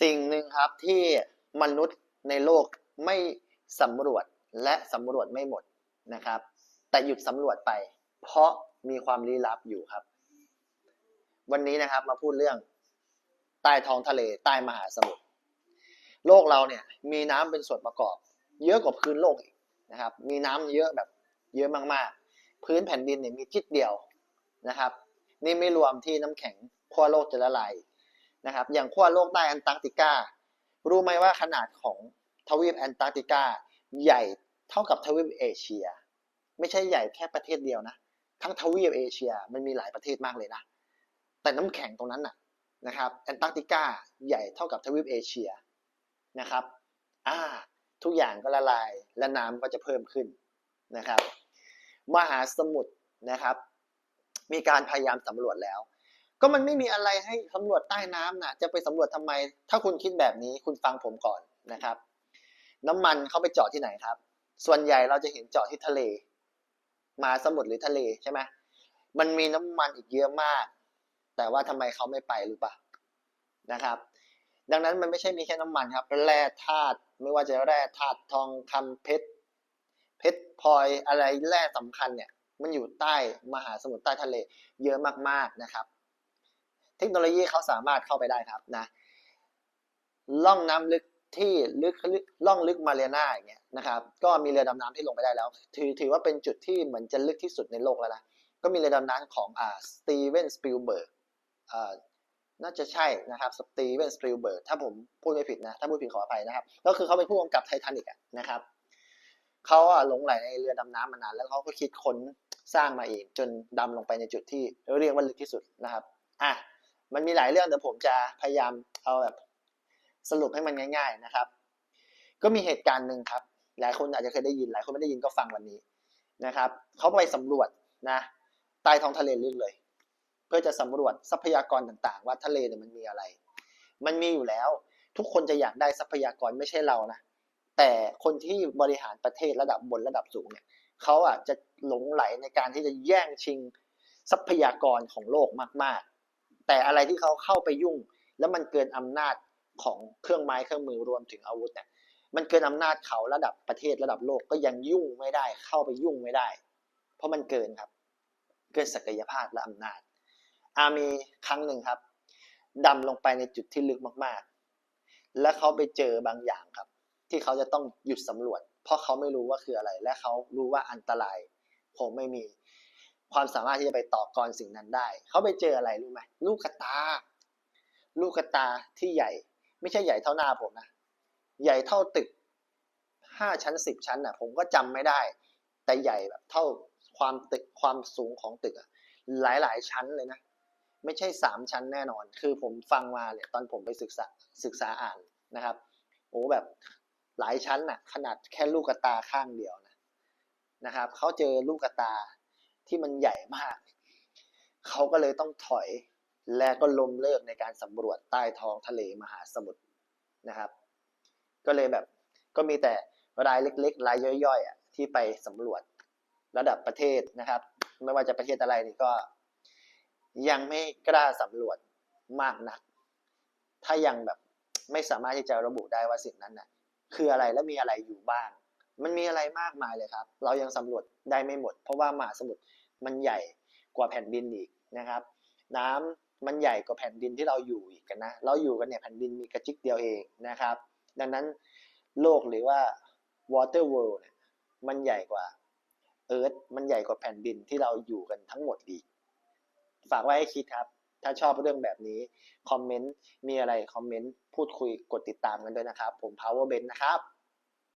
สิ่งหนึ่งครับที่มนุษย์ในโลกไม่สำรวจและสำรวจไม่หมดนะครับ แต่หยุดสำรวจไป เพราะมีความลี้ลับอยู่ครับ วันนี้นะครับมาพูดเรื่องใต้ท้องทะเลใต้มหาสมุทรโลกเราเนี่ยมีน้ำเป็นส่วนประกอบ เยอะกว่าพื้นโลกอีกนะครับ มีน้ำเยอะแบบเยอะมากๆ พื้นแผ่นดินเนี่ยมีจิดเดียวนะครับ นี่ไม่รวมที่น้ำแข็งขั้วโลกจะละลาย นะครับ อย่างขั้วโลกใต้แอนตาร์กติกา รู้ไหมว่าขนาดของทวีปแอนตาร์กติกาใหญ่เท่ากับทวีปเอเชีย ไม่ใช่ใหญ่แค่ประเทศเดียวนะ ทั้งทวีปเอเชียมันมีหลายประเทศมากเลยนะ แต่น้ำแข็งตรงนั้นน่ะนะครับแอนตาร์กติกาใหญ่เท่ากับทวีปเอเชียนะครับอ่าทุกอย่างก็ละลายและน้ำก็จะเพิ่มขึ้นนะครับ มหาสมุทรนะครับ มีการพยายามสำรวจแล้ว ก็มันไม่มีอะไรให้สำรวจใต้น้ำนะจะไปสำรวจทำไม ถ้าคุณคิดแบบนี้คุณฟังผมก่อนนะครับ น้ำมันเขาไปเจาะที่ไหนครับ ส่วนใหญ่เราจะเห็นเจาะที่ทะเล มาสมุทรหรือทะเลใช่ไหมมันมีน้ำมันอีกเยอะมาก แต่ว่าทำไมเขาไม่ไปรู้ปะนะครับ ดังนั้นมันไม่ใช่มีแค่น้ำมันครับ แร่ธาตุไม่ว่าจะแร่ธาตุทองคำเพชรเพชรพลอยอะไรแร่สำคัญเนี่ย มันอยู่ใต้มหาสมุทรใต้ทะเล เยอะมากๆนะครับ เทคโนโลยีเขาสามารถเข้าไปได้ครับนะล่องน้ำลึกที่ลึกล่องลึกมาเรียนาอย่างเงี้ยนะครับ ก็มีเรือดำน้ำที่ลงไปได้แล้ว ถือถือว่าเป็นจุดที่เหมือนจะลึกที่สุดในโลกแล้วนะก็มีเรือดำน้ำของอ่าสตีเวนสปิลเบิร์กอ่าน่าจะใช่นะครับสตีเวนสปิลเบิร์กถ้าผมพูดไม่ผิดนะถ้าพูดผิดขออภัยนะครับ ก็คือเขาเป็นผู้กำกับไททานิกนะครับเขาอะหลงไหลในเรือดำน้ำมานานแล้วเขาก็คิดค้นสร้างมาเองจนดำลงไปในจุดที่เรียกว่าลึกที่สุดนะครับอะ มันมีหลายเรื่องแต่ผมจะพยายามเอาแบบสรุปให้มันง่าย ๆนะครับ ก็มีเหตุการณ์หนึ่งครับ หลายคนอาจจะเคยได้ยิน หลายคนไม่ได้ยินก็ฟังวันนี้นะครับ เขาไปสำรวจนะใต้ท้องทะเลลึกเลย เพื่อจะสำรวจทรัพยากรต่างๆ ว่าทะเลเนี่ยมันมีอะไร มันมีอยู่แล้ว ทุกคนจะอยากได้ทรัพยากรไม่ใช่เรานะ แต่คนที่บริหารประเทศระดับบนระดับสูงเนี่ยเขาอะจะหลงไหลในการที่จะแย่งชิงทรัพยากรของโลกมาก แต่อะไรที่เขาเข้าไปยุ่ง แล้วมันเกินอำนาจของเครื่องไม้เครื่องมือรวมถึงอาวุธเนี่ยมันเกินอำนาจเขาระดับประเทศระดับโลกก็ยังยุ่งไม่ได้ เข้าไปยุ่งไม่ได้ เพราะมันเกินครับ เกินศักยภาพและอำนาจ อามีครั้งหนึ่งครับดำลงไปในจุดที่ลึกมากๆ และเขาไปเจอบางอย่างครับ ที่เขาจะต้องหยุดสำรวจ เพราะเขาไม่รู้ว่าคืออะไร และเขารู้ว่าอันตรายคงไม่มี ความสามารถที่จะไปต่อกรสิ่งนั้นได้ เขาไปเจออะไรรู้ไหมลูกกระตา ลูกกระตาที่ใหญ่ ไม่ใช่ใหญ่เท่าหน้าผมนะ ใหญ่เท่าตึกห้าชั้นสิบชั้นน่ะ ผมก็จำไม่ได้ แต่ใหญ่แบบเท่าความตึกความสูงของตึกอะหลายหลายๆชั้นเลยนะ ไม่ใช่สามชั้นแน่นอน คือผมฟังมาเนี่ยตอนผมไปศึกษาศึกษาอ่านนะครับ โอ้แบบหลายชั้นน่ะ ขนาดแค่ลูกกระตาข้างเดียวนะนะครับเขาเจอลูกกระตา ที่มันใหญ่มาก เขาก็เลยต้องถอยและก็ล้มเลิกในการสำรวจใต้ท้องทะเลมหาสมุทรนะครับ ก็เลยแบบก็มีแต่รายเล็ก ๆ รายย่อยๆที่ไปสำรวจระดับประเทศนะครับ ไม่ว่าจะประเทศอะไรนี่ก็ ยังไม่กล้าสำรวจมากนัก ถ้ายังแบบไม่สามารถที่จะระบุได้ว่าสิ่งนั้นน่ะคืออะไรและมีอะไรอยู่บ้าง มันมีอะไรมากมายเลยครับ เรายังสำรวจได้ไม่หมด เพราะว่ามหาสมุทรมันใหญ่กว่าแผ่นดินอีกนะครับ น้ำมันใหญ่กว่าแผ่นดินที่เราอยู่อีกกันนะ เราอยู่กันเนี่ยแผ่นดินมีกระจิกเดียวเองนะครับ ดังนั้นโลกหรือว่า water world เนี่ยมันใหญ่กว่า Earth มันใหญ่กว่าแผ่นดินที่เราอยู่กันทั้งหมดอีก ฝากไว้ให้คิดครับ ถ้าชอบเรื่องแบบนี้ คอมเมนต์ มีอะไรคอมเมนต์ พูดคุยกดติดตามกันด้วยนะครับ ผม Power Ben นะครับ